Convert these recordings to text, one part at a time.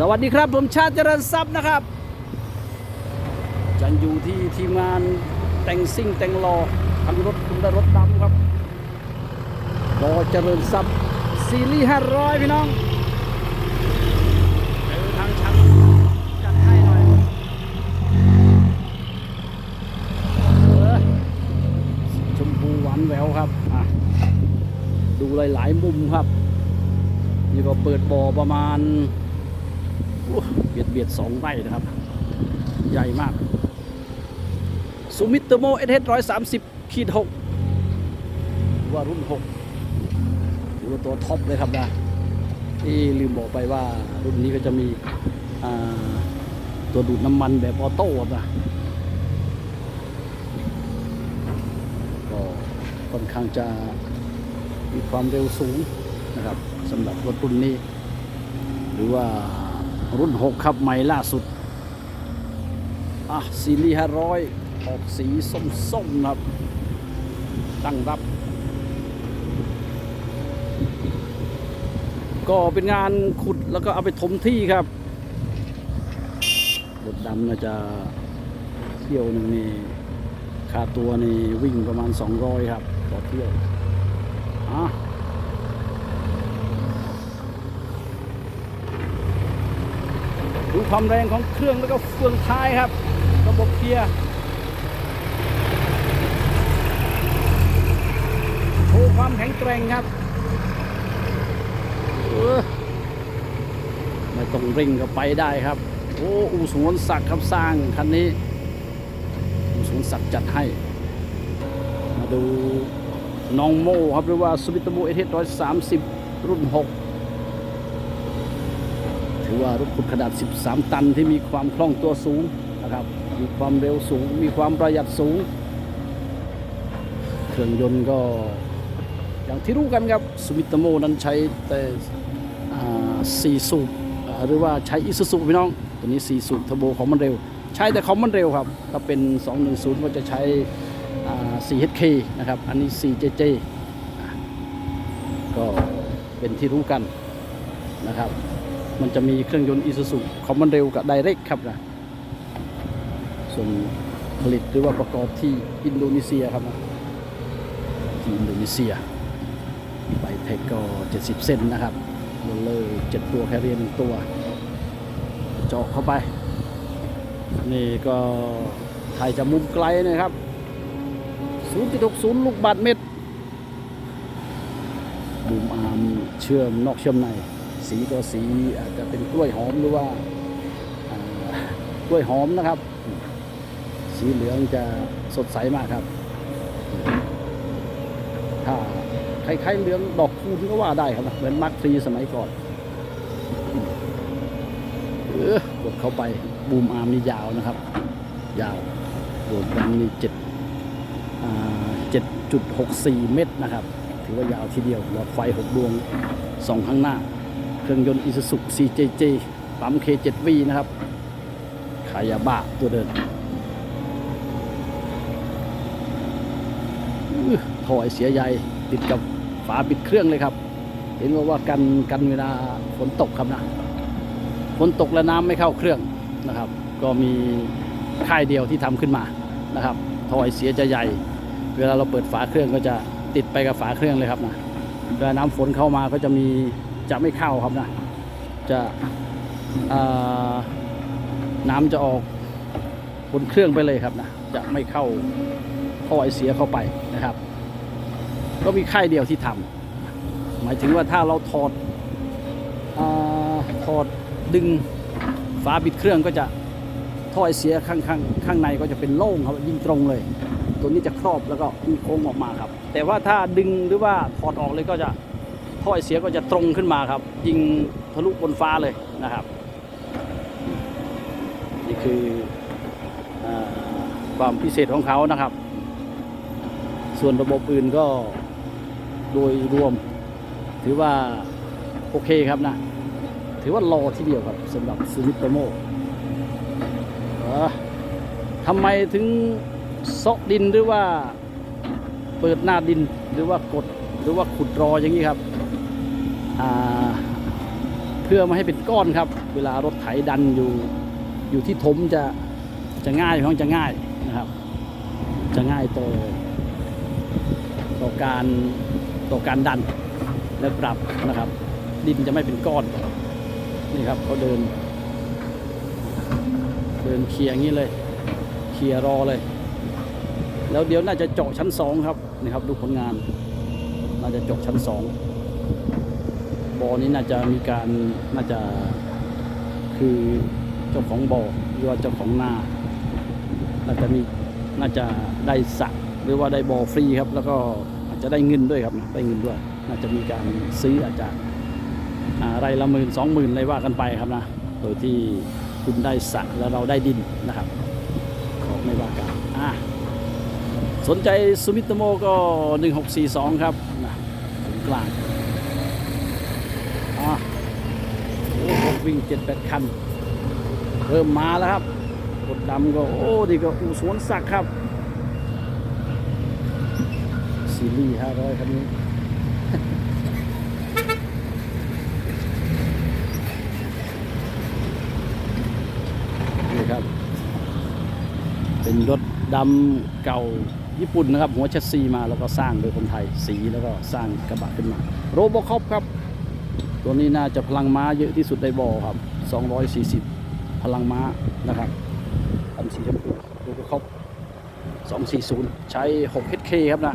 สวัสดีครับผมชาติเจริญทรัพย์นะครับ จันอยู่ที่ทีมงานแต่งซิ่งแต่งรอทั้งรถคุณรถดำครับรอเจริญทรัพย์ซีรีส์500พี่น้องเจอทางชันจัดให้หน่อยเออชมพูหวานแววครับอะดูหลาย ๆ มุมครับนี่ก็เปิดบ่อประมาณ เบียดเบียดสองไร่นะครับ ใหญ่มากซูมิเตอร์โมเอสเร้อยสามสิบขีดหกว่ารุ่นหกหรือว่าตัวท็อปเลยครับนะที่ลืมบอกไปว่ารุ่นนี้ก็จะมีตัวดูดน้ำมันแบบออโต้นะก็ค่อนข้างจะมีความเร็วสูงนะครับสำหรับรถรุ่นนี้ หรือว่า รุ่น 6 ครับใหม่ล่าสุด อะซีรีส์500ออกสีส้มๆนะครับ ตั้งรับ ก็เป็นงานขุดแล้วก็เอาไปถมที่ครับรถดำน่าจะเที่ยวหนึ่งนี่ค่าตัวนี่วิ่งประมาณ 200 ครับต่อเที่ยวอะ ดูความแรงของเครื่องแล้วก็เฟืองท้ายครับ ระบบเกียร์โชว์ความแข็งแกร่งครับไม่ต้องเร่งก็ไปได้ครับ โอ้อูสวนศักดิ์ครับสร้างคันนี้อูสวนศักดิ์จัดให้ มาดูน้องโมครับหรือว่าสุบิตโมเอเทสร้อยสามสิบรุ่น6 ถือว่ารถขุดขนาด 13 ตันที่มีความคล่องตัวสูงนะครับ มีความเร็วสูง มีความประหยัดสูง เครื่องยนต์ก็อย่างที่รู้กันครับสมิตโมนั้นใช้แต่สี่สูบหรือว่าใช้อิซูซุพี่น้อง ตัวนี้4สูบเทอร์โบของมันเร็ว ใช้แต่ของมันเร็วครับ ถ้าเป็น 210 ก็จะใช้อ่า 4HK นะครับ อันนี้ 4JJ ก็เป็นที่รู้กันนะครับ มันจะมีเครื่องยนต์อีซูซุคอมมันเร็วกับไดเรกครับนะส่วนผลิตหรือว่าประกอบที่อินโดนีเซียครับนะที่อินโดนีเซียไบเทคก็ 70เซนนะครับโรลเลอร์7ตัวแคเรียนตัว เจาะเข้าไป นี่ก็ถ่ายจากมุมไกลนะครับ 0.60 ลูกบาทเมตรบูมอาร์มเชื่อมนอกเชื่อมใน สีก็สีอาจจะเป็นกล้วยหอมหรือว่ากล้วยหอมนะครับ สีเหลืองจะสดใสมากครับ ถ้าคล้ายๆเหลืองดอกคูณก็ว่าได้ครับ เหมือนมาร์คทรีสมัยก่อนเออกดเข้าไปบูมอาร์มนี่ยาวนะครับ ยาวโดดดังนี่เจ็ดเจ็ดจุดหกสี่เมตรนะครับ ถือว่ายาวทีเดียวหลอดไฟหกดวงสองข้างหน้า เครื่องยนต์อิซูซุ CJJ ปั๊ม K7V นะครับ ขายาบ้าตัวเดินอถอยเสียใหญ่ติดกับฝาปิดเครื่องเลยครับ เห็นว่าว่ากันกันเวลาฝนตกครับนะ ฝนตกและน้ำไม่เข้าเครื่องนะครับ ก็มีค่ายเดียวที่ทำขึ้นมานะครับถอยเสียจะใหญ่ เวลาเราเปิดฝาเครื่องก็จะติดไปกับฝาเครื่องเลยครับนะเวลาน้ำฝนเข้ามาก็จะมี จะไม่เข้าครับนะ จะน้ำจะออกบนเครื่องไปเลยครับนะ จะไม่เข้าท่อไอเสียเข้าไปนะครับ ก็มีค่ายเดียวที่ทำหมายถึงว่าถ้าเราถอดอถอดดึงฝาปิดเครื่องก็จะท่อไอเสียข้างข้างข้างในก็จะเป็นโล่งครับยิ่งตรงเลย ตัวนี้จะครอบแล้วก็มีโค้งออกมาครับ แต่ว่าถ้าดึงหรือว่าถอดออกเลยก็จะ ท่อไอเสียก็จะตรงขึ้นมาครับ ยิงทะลุบนฟ้าเลยนะครับ นี่คืออความพิเศษของเขานะครับ ส่วนระบบอื่นก็โดยรวม ถือว่าโอเคครับนะ ถือว่ารอที่เดียวครับสำหรับซูมิโตโมทำไมถึงเซาะดินหรือว่าเปิดหน้าดินหรือว่ากดหรือว่าขุดรออย่างนี้ครับ เพื่อไม่ให้เป็นก้อนครับ เวลารถไถดันอยู่อยู่ที่ถมจะจะง่ายท้องจะง่ายนะครับ จะง่ายต่อต่อการต่อการดันและปรับนะครับ ดินจะไม่เป็นก้อนนี่ครับเขาเดิน เดินเคลียร์อย่างนี้เลยเคลียร์รอเลย แล้วเดี๋ยวน่าจะเจาะชั้นสองครับนี่ครับดูผลงาน น่าจะเจาะชั้นสอง บ่อนี้น่าจะมีการน่าจะคือเจ้าของบ่อหรือว่าเจ้าของนาน่าจะมีน่าจะได้สระหรือว่าได้บ่อฟรีครับ แล้วก็อาจจะได้เงินด้วยครับได้เงินด้วย น่าจะมีการซื้ออาจจะอ่าไรละหมื่นสองหมื่นอะไรว่ากันไปครับนะโดยที่คุณได้สระแล้วเราได้ดินนะครับขอไม่ว่ากันอะสนใจซูมิโตโมก็ 1642 ครับนะถึงกลางอะโวิ่ง7-8คัน เริ่มมาแล้วครับรถดำก็โอ้ดีก็อูสวนสักครับซีรีส์500คันนี้นี่ครับ เป็นรถดำเก่าญี่ปุ่นนะครับ หัวแชสซีมาแล้วก็สร้างโดยคนไทยสีแล้วก็สร้างกระบะขึ้นมา โรบอคอปครับ ตัวนี้น่าจะพลังม้าเยอะที่สุดในบ่อครับ 240 พลังม้านะครับทำสีชมพูโรบอคอป240 ใช้ 6 HK ครับนะ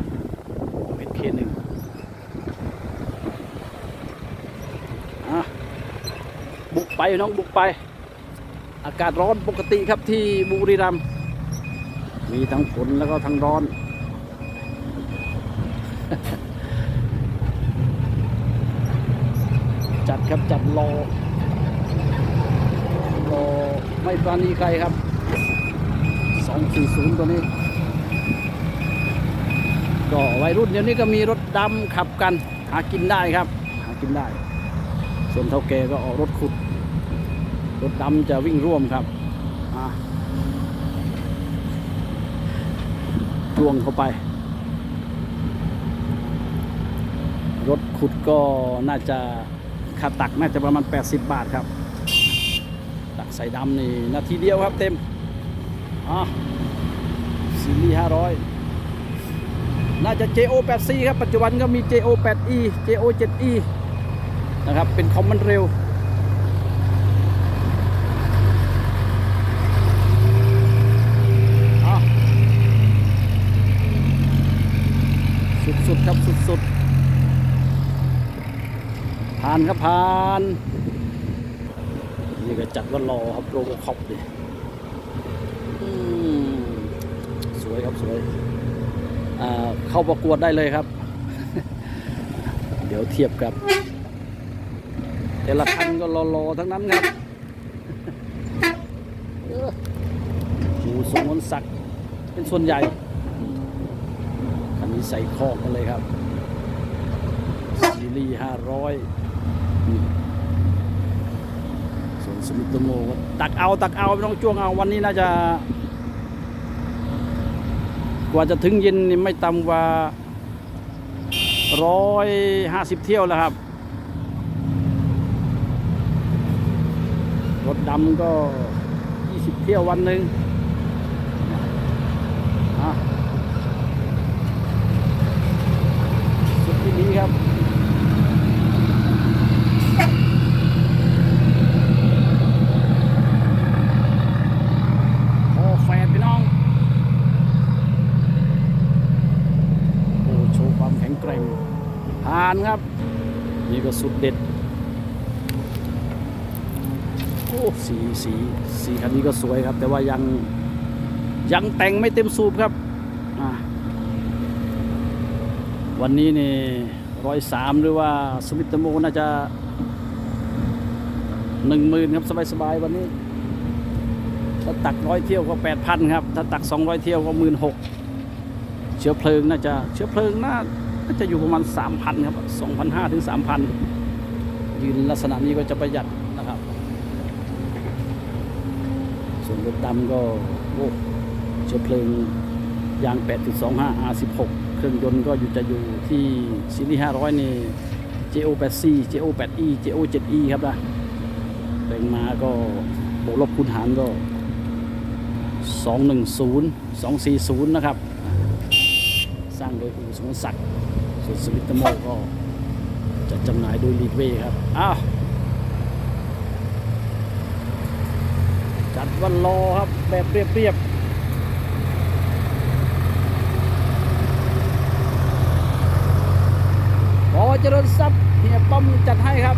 6 HK 1อะบุกไปน้องบุกไป อากาศร้อนปกติครับที่บุรีรัมย์มีทั้งฝนแล้วก็ทั้งร้อน จัด ครับจัดรอรอไม่ปราณีใครครับ 240 ตัวนี้ ก็วัยรุ่นเดี๋ยวนี้ก็มีรถดำขับกัน หากินได้ครับ หากินได้ ส่วนเท่าแก่ก็ออกรถขุด รถดำจะวิ่งร่วมครับอะล่วงเข้าไป รถขุดก็น่าจะาตักน่าจะประมาณ 80 บาทครับ ตักใส่ดำนี่นาทีเดียวครับเต็มอะซีรีส์500 น่าจะ JO 8 C ครับ ปัจจุบันก็มี JO 8 E JO 7 E นะครับ เป็นคอมมันเร็ว อะสุดๆครับสุดๆผ่าน ครับผ่านนี่ก็จัดว่ารอครับโรบคอปดิสวยครับสวยเข้าประกวดได้เลยครับ เดี๋ยวเทียบกับ แต่ละคันก็รอๆทั้งนั้นครับหมูสงวนศักษ์เป็นส่วนใหญ่คันนี้ใส่คอกกันเลยครับซีรีส์ห้าร้อย ส่วนสมิตโตโมก็ตักเอาตักเอาไม่ต้องจ้วงเอาวันนี้น่าจะ กว่าจะถึงเย็นนี่ไม่ต่ำกว่าร้อยห้าสิบเที่ยวแล้วครับ รถดำก็20เที่ยววันหนึ่งอะสุดที่นี้ครับ โอ้แฟนพี่น้อง โอ้ โชว์ความแข็งแกร่ง ผ่านครับ นี่ก็สุดเด็ด โอ้สีสีสีคันนี้ก็สวยครับ แต่ว่ายังยังแต่งไม่เต็มสูบครับ วันนี้นี่ร้อยสามหรือว่าสมิตโมน่าจะหนึ่งหมื่นครับ สบาย ๆ วันนี้ ถ้าตักร้อยเที่ยวก็แปดพันครับ ถ้าตักสองร้อยเที่ยวก็หมื่นหกเชื้อเพลิงน่าจะเชื้อเพลิงน่า น่าจะอยู่ประมาณสามพันครับสองพันห้าถึงสามพันยืนลักษณะนี้ก็จะประหยัดนะครับ ส่วนรถดำก็โอ้เชื้อเพลิงยาง 8.25 R16 เครื่องยนต์ก็อยู่จะอยู่ที่ซีรีส์500นี่ JO8C JO8E JO7E ครับนะแรงมาก็บวกลบคูณหารก็ 210 240 นะครับ ร้างโดยอู่สมศักดิ์ส่วนสวิตเตอร์โมก็จะจำหน่ายโดยลีดเวย์ครับ อ้าวจัดวันรอครับ แบบเรียบๆพอเจริญทรัพย์เฮียป้อมจัดให้ครับ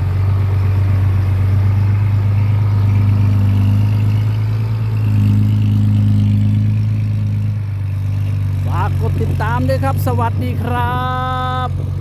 ฝากกดติดตามด้วย ครับ สวัสดีครับ